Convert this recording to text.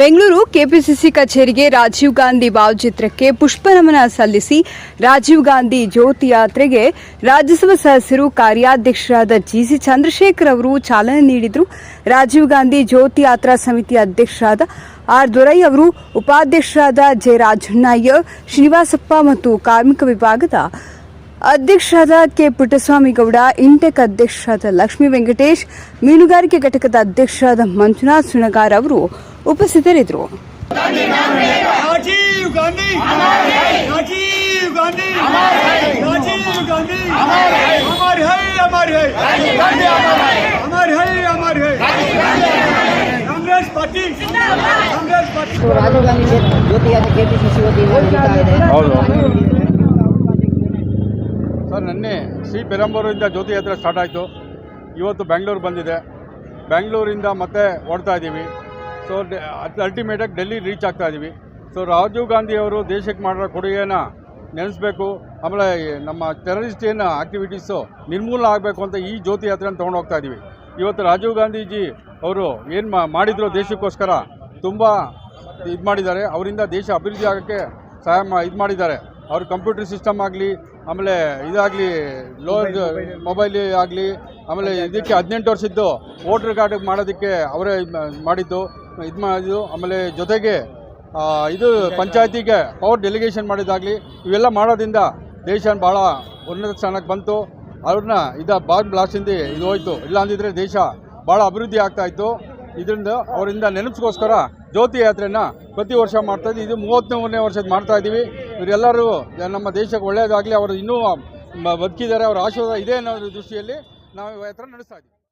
Bengaluru KPCC ಕಚೇರಿಗೆ ರಾಜೀವ್ ಗಾಂಧಿ ಭಾವಚಿತ್ರಕ್ಕೆ ಪುಷ್ಪನಮನ ಸಲ್ಲಿಸಿ ರಾಜೀವ್ ಗಾಂಧಿ ಜ್ಯೋತಿ ಯಾತ್ರೆಗೆ ರಾಜ್ಯಸಭಾ ಸದಸ್ಯರು ಕಾರ್ಯಾಧ್ಯಕ್ಷರಾದ ಜಿಸಿ ಚಂದ್ರಶೇಖರ್ ಅವರು ಚಾಲನೆ ನೀಡಿದರು. ರಾಜೀವ್ ಗಾಂಧಿ ಜ್ಯೋತಿ ಯಾತ್ರಾ ಸಮಿತಿ ಅಧ್ಯಕ್ಷರಾದ ಆರ್ ದೊರೈ ಅವರು, ಉಪಾಧ್ಯಕ್ಷರಾದ ಜೆ ರಾಜಣ್ಣಯ್ಯ, ಶ್ರೀನಿವಾಸಪ್ಪ ಮತ್ತು ಕಾರ್ಮಿಕ ವಿಭಾಗದ ಅಧ್ಯಕ್ಷರಾದ ಕೆ ಪುಟ್ಟಸ್ವಾಮಿ ಗೌಡ ಇಂಟೆಕ್ ಅಧ್ಯಕ್ಷರಾದ ಲಕ್ಷ್ಮೀ ವೆಂಕಟೇಶ್ ಮೀನುಗಾರಿಕೆ ಘಟಕದ ಅಧ್ಯಕ್ಷರಾದ ಮಂಜುನಾಥ್ ಸುಣಗಾರ್ ಅವರು ಉಪಸ್ಥಿತರಿದ್ದರು राजीव गांधी राजीव गांधी राजीव गांधी अमर है अमर है ನಿನ್ನೆ ಸಿ ಪೆರಂಬೂರಿಂದ ಜ್ಯೋತಿ ಯಾತ್ರೆ ಸ್ಟಾರ್ಟ್ ಆಯಿತು. ಇವತ್ತು ಬೆಂಗಳೂರು ಬಂದಿದೆ. ಬೆಂಗಳೂರಿಂದ ಮತ್ತೆ ಓಡ್ತಾ ಇದ್ದೀವಿ ಸೊ ಅಲ್ಟಿಮೇಟಾಗಿ ಡೆಲ್ಲಿ ರೀಚ್ ಆಗ್ತಾ ಇದ್ದೀವಿ ಸೊ ರಾಜೀವ್ ಗಾಂಧಿ ಅವರು ದೇಶಕ್ಕೆ ಮಾಡಿರೋ ಕೊಡುಗೆನ ನೆನೆಸ್ಬೇಕು. ಆಮೇಲೆ ನಮ್ಮ ಟೆರರಿಸ್ಟ್ ಏನು ಆಕ್ಟಿವಿಟೀಸು ನಿರ್ಮೂಲನೆ ಆಗಬೇಕು ಅಂತ ಈ ಜ್ಯೋತಿ ಯಾತ್ರೆನ ತೊಗೊಂಡು ಹೋಗ್ತಾ ಇದ್ದೀವಿ ಇವತ್ತು ರಾಜೀವ್ ಗಾಂಧೀಜಿ ಅವರು ಏನು ಮಾಡಿದ್ರು ದೇಶಕ್ಕೋಸ್ಕರ ತುಂಬ ಇದು ಮಾಡಿದ್ದಾರೆ. ಅವರಿಂದ ದೇಶ ಅಭಿವೃದ್ಧಿ ಆಗೋಕ್ಕೆ ಸಹಾಯ ಇದು ಮಾಡಿದ್ದಾರೆ. ಅವ್ರ ಕಂಪ್ಯೂಟರ್ ಸಿಸ್ಟಮ್ ಆಗಲಿ ಆಮೇಲೆ ಇದಾಗಲಿ ಲೋ ಮೊಬೈಲ್ ಆಗಲಿ ಆಮೇಲೆ ಇದಕ್ಕೆ ಹದಿನೆಂಟು ವರ್ಷದ್ದು ವೋಟರ್ ಕಾರ್ಡ್ ಮಾಡೋದಕ್ಕೆ ಅವರೇ ಮಾಡಿದ್ದು ಇದು ಮಾಡಿದ್ದು ಆಮೇಲೆ ಜೊತೆಗೆ ಇದು ಪಂಚಾಯತಿಗೆ ಪವರ್ ಡೆಲಿಗೇಷನ್ ಮಾಡಿದ್ದಾಗಲಿ ಇವೆಲ್ಲ ಮಾಡೋದ್ರಿಂದ ದೇಶ ಭಾಳ ಉನ್ನತ ಸ್ಥಾನಕ್ಕೆ ಬಂತು. ಅವ್ರನ್ನ ಇದ ಬಾಂಬ್ ಬ್ಲಾಸ್ಟಿಂದ ಇದು ಹೋಯಿತು. ಇಲ್ಲ ಅಂದಿದ್ರೆ ದೇಶ ಭಾಳ ಅಭಿವೃದ್ಧಿ ಆಗ್ತಾಯಿತ್ತು ಇದರಿಂದ ಅವರಿಂದ ನೆನಪಿಸ್ಕೋಸ್ಕರ ಜ್ಯೋತಿ ಯಾತ್ರೆಯನ್ನು ಪ್ರತಿ ವರ್ಷ ಮಾಡ್ತಾ ಇದ್ದೀವಿ ಇದು ಮೂವತ್ತ್ಮೂರನೇ ವರ್ಷದ ಮಾಡ್ತಾ ಇದ್ದೀವಿ. ಇವರೆಲ್ಲರೂ ನಮ್ಮ ದೇಶಕ್ಕೆ ಒಳ್ಳೆಯದಾಗಲಿ ಅವರು ಇನ್ನೂ ಬದುಕಿದ್ದಾರೆ, ಅವರ ಆಶೀರ್ವಾದ ಇದೆ ಅನ್ನೋ ದೃಷ್ಟಿಯಲ್ಲಿ ನಾವು ಯಾತ್ರೆ ನಡೆಸ್ತಾ ಇದ್ದೀವಿ.